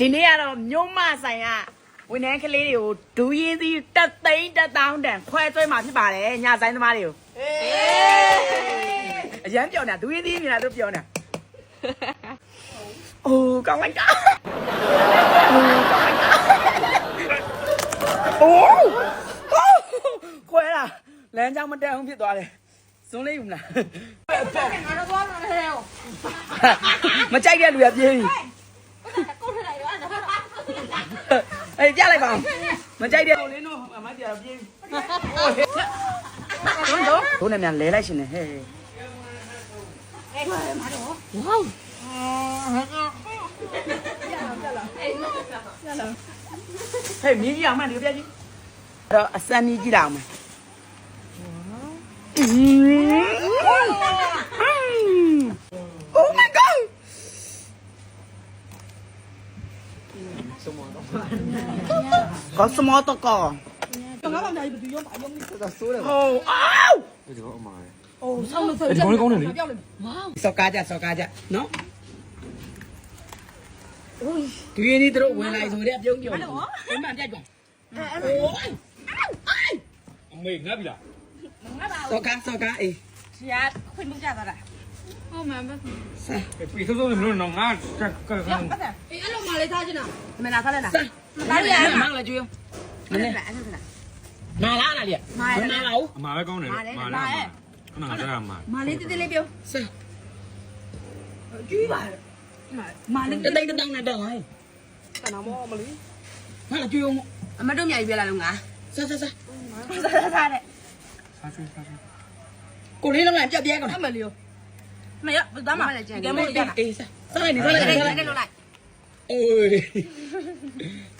ဒီနေ့ကတော့မြို့မဆိုင်ကဝန်ထမ်းကလေးတွေကိုဒူးရင်းသီးတက်သိန်းတက်တောင်းတန်ခွဲသွဲမှာဖြစ်ပါတယ်ညဆိုင်သမားတွေကိုအေးအရန်ပြောနေတာဒူးရင်းသီးမြင်လာသူပြောနေတာအိုးကောင်းလိုက်တာအိုးကောင်းလိုက်တာအိုးခွဲလာလမ်းကြောင်းမတက်အောင်ဖြစ်သွားတယ်ဇွန်းလေးယူမလားငါတော့သွားတော့ဟဲ့မကြိုက်တဲ့လူကပြေးပြီ ကိုထလိုက်ရောနော် အေးပြလိုက်ပါဦးမကြိုက်တဲ့လင်းတို့အမတ်တရားပြေးပြီတို့တို့တို့နဲ့မြန်လဲလိုက်ရှင်နေဟဲ့ဟဲ့မင်းကြီးအောင်မဒီပြကြည့်အဲ့တော့အစမ်းကြီးကြည့်လာအောင်မอืม ก็สมอตะกอကျွန်တော်ကလည်းဘူးရောပါရုံးနေတယ်ဆိုးတယ်ဟိုအော်ဒီတော့အမားလေအိုးဆောင်းလို့ဆိုဒီကောင်းကောင်းနေလေပြောက်လေမောင်စောက်ကားကြစောက်ကားကြနော်ဒီရင်းဒီတို့ဝင်လာဆိုတဲ့အပြုံးပြုံးအမှန်ပြတ်ကြောင်အဲအဲ့ဟိုအိုင်အမေငတ်ပြီလားငတ်ပါဘူးစောက်ကားစောက်ကားအေးဆရာခွင့်မကြတာလား પૈસા તો નંગા ચક કર એ લો માલે થાજે ના મે ના થાલે ના તારી આ માંગ લેજો એમ મને ના ના ના લે ના લાવ મારે કોણ ને મારે ના જરા મારે માલે તે લે બેવ સર જી બાર માલે તે દઈ દંગ ના દંગ હે તના મો મલી ના જી ઓમ mà đôi nhảy về là đồng ngã sao sao sao sao sao sao đấy cô đi nó làm chợ bia còn mà liều mày ạ được lắm à? cái môi ra sao này sao này sao này lại. Ơi,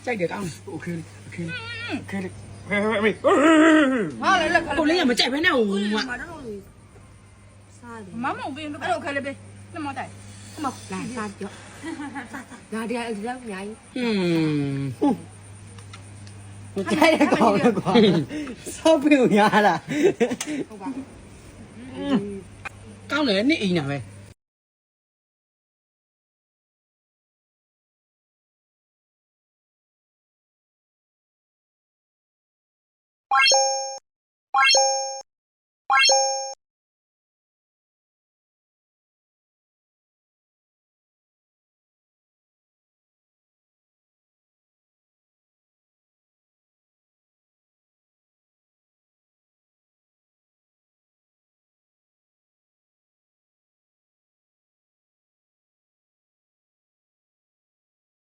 chạy được không? Ok ừ. ok ok mày cô lấy nhà mà chạy bên nào mà má màu viên nó bắt đầu khai lên bên nó màu tay màu. Là sao chứ ra đi ra đi đâu nhảy hmm. ừ. cái này còn còn. Sao biểu nhà là? ကြောလာတယ်အဲ့ဒါမြိုင် ဟွန်းမကြိုက်တဲ့ကောင်လည်းကွာစောက်ပြူရလား ဟုတ်ပါ ကောင်းတယ်နှစ်အိမ်နာပဲ